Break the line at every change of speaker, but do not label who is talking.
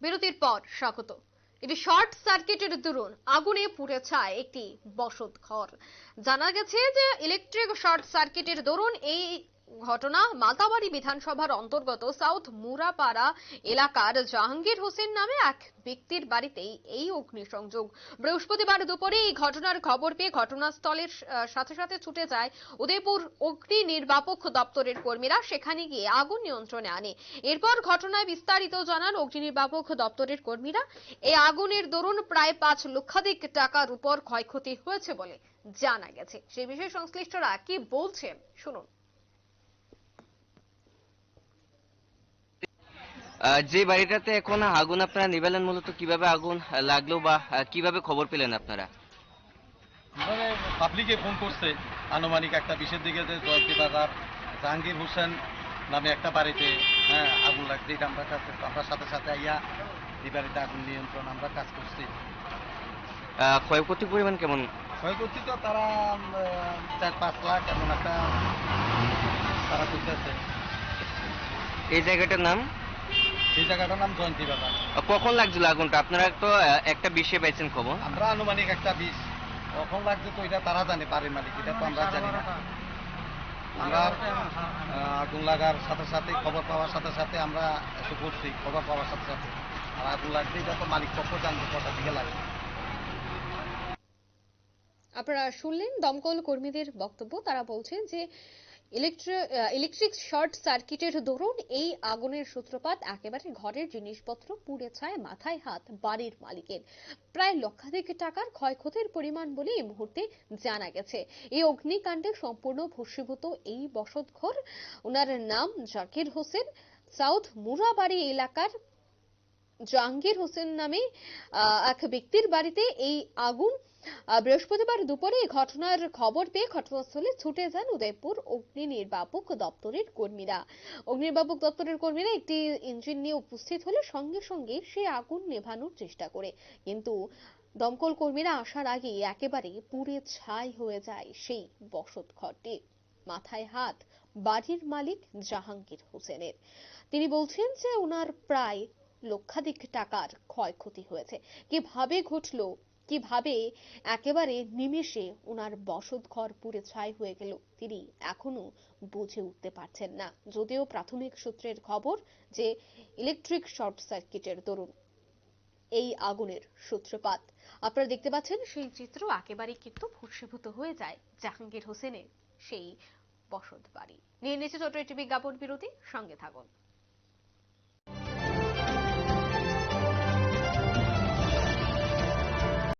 বিরতির পর স্বাগত। এটি শর্ট সার্কিটের দরুন আগুনে পুড়ে ছায় একটি বসত ঘর। জানা গেছে যে ইলেকট্রিক শর্ট সার্কিটের দরুন এই ঘটনা মাতাবাড়ি বিধানসভার অন্তর্গত সাউথ মুরাপাড়া এলাকার জাহাঙ্গীর হোসেন নামে এক ব্যক্তির বাড়িতেই এই অগ্নিসংযোগ। বৃহস্পতিবার দুপুরে এই ঘটনার খবর পেয়ে ঘটনাস্থলের সাথে সাথে ছুটে যায় উদয়পুর অগ্নি নির্বাপক দপ্তরের কর্মীরা। সেখানে গিয়ে আগুন নিয়ন্ত্রণে আনে। এরপর ঘটনায় বিস্তারিত জানান অগ্নি নির্বাপক দপ্তরের কর্মীরা। এই আগুনের দরুন প্রায় পাঁচ লক্ষাধিক টাকার উপর ক্ষয়ক্ষতি হয়েছে বলে জানা গেছে। সে বিষয়ে সংশ্লিষ্টরা কি বলছেন, শুনুন।
যে বাড়িটাতে এখন আগুন আপনারা নিবেলেন মূলত কীভাবে আগুন লাগল বা কীভাবে খবর পেলেন আপনারা?
পাবলিকে ফোন করছে আনুমানিক একটা বিশের দিকে যে বাজার জাহাঙ্গীর হোসেন নামে একটা বাড়িতে হ্যাঁ আগুন লাগছে এটা আমরা কাছে আমরা সাথে সাথে আইয়া এই বাড়িতে আগুন নিয়ন্ত্রণ আমরা কাজ করছি।
ক্ষয়ক্ষতির পরিমাণ কেমন?
ক্ষয়ক্ষতি তো তারা চার পাঁচ লাখ এমন একটা তারা করতেছে।
এই জায়গাটার নাম?
সেই জায়গাটার নাম জয়ন্তী বাজার
কখন লাগছিল আগুনটা? আপনারা তো একটা বিষে পাইছেন খবর।
আমরা আনুমানিক একটা বিষ। কখন লাগছে তো এটা তারা জানে বাড়ির মালিক। এটা তো আমরা জানি না। আমরা আগুন লাগার সাথে সাথে খবর পাওয়ার সাথে সাথে আমরা এসে পড়ছি খবর পাওয়ার সাথে সাথে। আর আগুন লাগছে এটা তো মালিক পক্ষ জানবে কটার দিকে লাগবে
আপনারা শুনলেন দমকল কর্মীদের বক্তব্য। তারা বলছেন যে ইলেকট্রিক শর্ট সার্কিটের দরুন এই আগুনের সূত্রপাত একেবারে ঘরের জিনিসপত্র পুড়ে ছায় মাথায় হাত বাড়ির মালিকের। প্রায় লক্ষাধিক টাকার ক্ষয়ক্ষতির পরিমাণ বলে এই মুহূর্তে জানা গেছে। এই অগ্নিকাণ্ডে সম্পূর্ণ ভস্মীভূত এই বসতঘর। ওনার নাম জাকির হোসেন। সাউথ মুরাবাড়ি এলাকার জাহাঙ্গীর হোসেন নামে এক ব্যক্তির বাড়িতে এই আগুন বৃহস্পতিবার দুপুরে ঘটনার খবর পেয়ে ঘটনাস্থলে ছুটে যান উদয়পুর অগ্নি নির্বাপক দপ্তরের কর্মীরা। অগ্নি নির্বাপক দপ্তরের কর্মীরা একটি ইঞ্জিন নিয়ে উপস্থিত হলে সঙ্গে সঙ্গে সেই আগুন নেভানোর চেষ্টা করে। কিন্তু দমকল কর্মীরা আসার আগে একেবারে পুড়ে ছাই হয়ে যায় সেই বসত ঘরটি। মাথায় হাত, বাড়ির মালিক জাহাঙ্গীর হোসেনের। তিনি বলছেন যে ওনার প্রায় লক্ষাধিক টাকার ক্ষয়ক্ষতি হয়েছে। কীভাবে ঘটলো কীভাবে একেবারে নিমেষে ওনার বসত ঘর পুড়ে ছাই হয়ে গেল, তিনি এখনও বুঝে উঠতে পারছেন না। যদিও প্রাথমিক সূত্রের খবর যে ইলেকট্রিক শর্ট সার্কিটের দরুন এই আগুনের সূত্রপাত। আপনারা দেখতে পাচ্ছেন সেই চিত্র একেবারেই কিন্তু ভূষীভূত হয়ে যায় জাহাঙ্গীর হোসেনের সেই বসত বাড়ি নিয়ে নিচে ছোট একটি বিজ্ঞাপন বিরতি, সঙ্গে থাকুন।